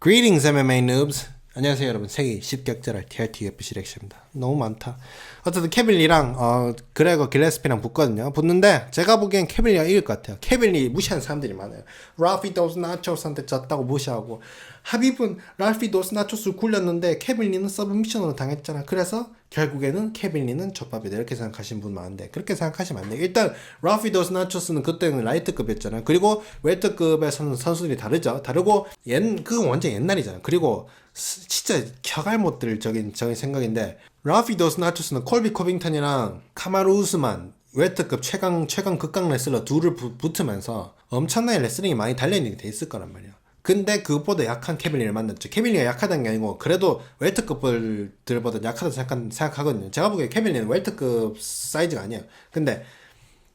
Greetings MMA noobs. 안녕하세요 여러분 세계 10격절할 TRT UFC 렉시입니다. 너무 많다. 어쨌든 케빌리랑 어, 그레거 길레스피랑 붙거든요. 붙는데 제가 보기엔 케빌리가 이길 것 같아요. 케빌리 무시하는 사람들이 많아요. 라피 도스 나초스한테 졌다고 무시하고 하비브는 라피 도스 나초스를 굴렸는데 케빌리는 서브미션으로 당했잖아. 그래서 결국에는 케빌리는 젖밥이다 이렇게 생각하시는 분 많은데 그렇게 생각하시면 안 돼요. 일단 라피 도스 나초스는 그때는 라이트급이었잖아요. 그리고 웨이트급에서는 선수들이 다르죠. 다르고 옛 그건 완전 옛날이잖아요. 그리고 스- 진짜 켜갈못들 적인 생각인데 라피 도스 나초스는 콜비 코빙턴이랑 카마루 우스만 웨트급 최강 최강 극강 레슬러 둘을 부- 붙으면서 엄청나게 레슬링이 많이 단련이 돼 있을 거란 말이야. 근데 그것보다 약한 케빌리를 만났죠. 케빌리가 약하다는 게 아니고 그래도 웰트급들보다 약하다 생각, 생각하거든요. 제가 보기에 케빌리는 웰트급 사이즈가 아니에요. 근데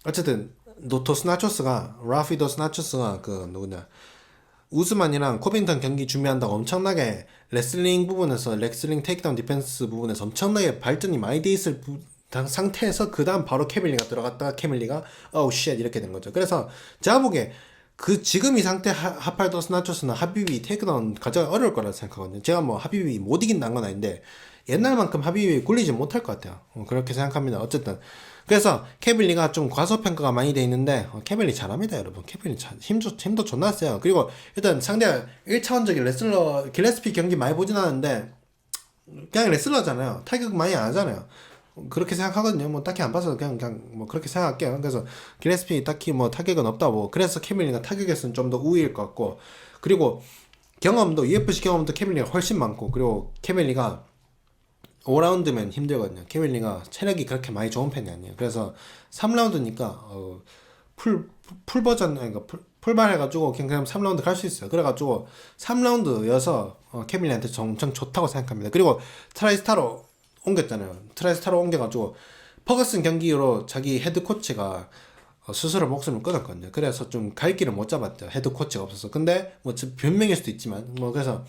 어쨌든 노토스 나초스가 라피도스 나초스가 그 누구냐 우스만이랑 코빙턴 경기 준비한다고 엄청나게 레슬링 부분에서 레슬링 테이크다운 디펜스 부분에서 엄청나게 발전이 많이 돼 있을 부- 당- 상태에서 그 다음 바로 케밀리가 들어갔다가 케밀리가 어우 쉣 이렇게 된 거죠. 그래서 제가 보기에 그 지금 이 상태 하- 하팔도스 나초스는 하비비 테이크다운 가장 어려울 거라 생각하거든요. 제가 뭐 하비비 못 이긴다는 건 아닌데 옛날만큼 하비비 굴리지 못할 것 같아요. 어, 그렇게 생각합니다. 어쨌든 그래서 케빌리가 좀 과소평가가 많이 돼 있는데 어, 케빌리 잘합니다 여러분 케빌리 잘, 힘도, 힘도 존나 세요 그리고 일단 상대가 1차원적인 레슬러 길레스피 경기 많이 보진 않았는데 그냥 레슬러잖아요 타격 많이 안 하잖아요 그렇게 생각하거든요 뭐 딱히 안 봐서 그냥 그냥 뭐 그렇게 생각할게요 그래서 길레스피 딱히 뭐 타격은 없다고 그래서 케빌리가 타격에서는 좀 더 우위일 것 같고 그리고 경험도 UFC 경험도 케빌리가 훨씬 많고 그리고 케빌리가 5라운드면 힘들거든요. 케빌리가 체력이 그렇게 많이 좋은 편이 아니에요. 그래서 3라운드니까 어, 풀, 풀 버전 그러니까 풀, 풀발 해가지고 그냥, 그냥 3라운드 갈 수 있어요. 그래가지고 3라운드여서 어, 케빌리한테 엄청 좋다고 생각합니다. 그리고 트라이스타로 옮겼잖아요. 트라이스타로 옮겨가지고 퍼거슨 경기로 자기 헤드 코치가 어, 스스로 목숨을 끊었거든요. 그래서 좀 갈 길을 못 잡았죠. 헤드 코치가 없어서. 근데 뭐 지- 변명일 수도 있지만 뭐 그래서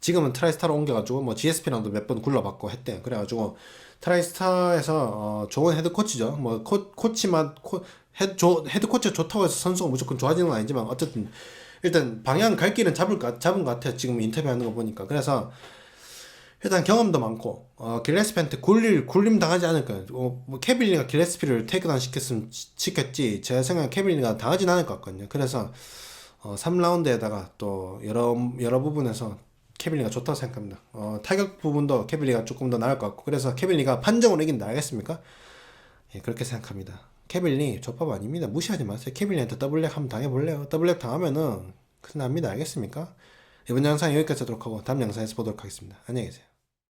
지금은 트라이스타로 옮겨가지고 뭐 GSP랑도 몇 번 굴러봤고 했대요. 그래가지고 트라이스타에서 어, 좋은 헤드 코치죠. 뭐 코, 코치만 코, 헤드, 조, 헤드 코치가 좋다고 해서 선수가 무조건 좋아지는 건 아니지만 어쨌든 일단 방향 갈 길은 잡을 것, 잡은 것 같아요. 지금 인터뷰하는 거 보니까. 그래서 일단 경험도 많고 어, 길레스피한테 굴릴 굴림 당하지 않을 거예요. 어, 뭐 케빌리가 길레스피를 테이크다운 시켰으면 시- 시켰지. 제가 생각에 케빌리가 당하진 않을 것 같거든요. 그래서 어, 3라운드에다가 또 여러 여러 부분에서 케빌리가 좋다고 생각합니다. 어, 타격 부분도 케빌리가 조금 더 나을 것 같고 그래서 케빌리가 판정으로 이긴다 알겠습니까? 예, 그렇게 생각합니다. 케빌리 족밥 아닙니다. 무시하지 마세요. 케빌리한테 더블렉 한번 당해볼래요? 더블렉 당하면은 큰일 납니다. 알겠습니까? 이번 영상 여기까지 하도록 하고 다음 영상에서 보도록 하겠습니다. 안녕히 계세요.